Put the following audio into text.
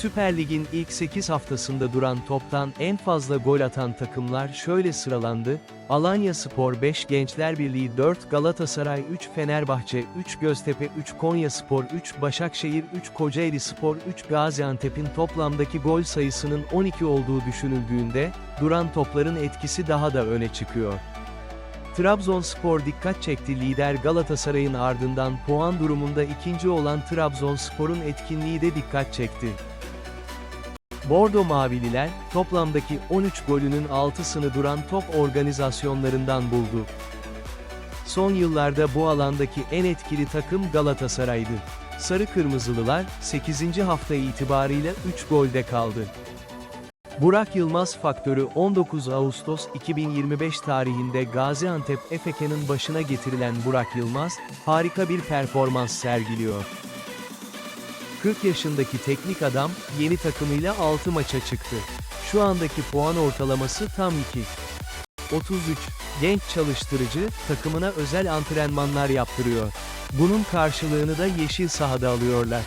Süper Lig'in ilk 8 haftasında duran toptan en fazla gol atan takımlar şöyle sıralandı, Alanya Spor 5 Gençler Birliği 4 Galatasaray 3 Fenerbahçe 3 Göztepe 3 Konya Spor 3 Başakşehir 3 Kocaeli Spor 3 Gaziantep'in toplamdaki gol sayısının 12 olduğu düşünüldüğünde, duran topların etkisi daha da öne çıkıyor. Trabzonspor dikkat çekti lider Galatasaray'ın ardından puan durumunda ikinci olan Trabzonspor'un etkinliği de dikkat çekti. Bordo Mavililer, toplamdaki 13 golünün 6'sını duran top organizasyonlarından buldu. Son yıllarda bu alandaki en etkili takım Galatasaray'dı. Sarı Kırmızılılar, 8. hafta itibarıyla 3 golde kaldı. Burak Yılmaz faktörü 19 Ağustos 2025 tarihinde Gaziantep Efeke'nin başına getirilen Burak Yılmaz, harika bir performans sergiliyor. 40 yaşındaki teknik adam, yeni takımıyla 6 maça çıktı. Şu andaki puan ortalaması tam 2. 33, genç çalıştırıcı, takımına özel antrenmanlar yaptırıyor. Bunun karşılığını da yeşil sahada alıyorlar.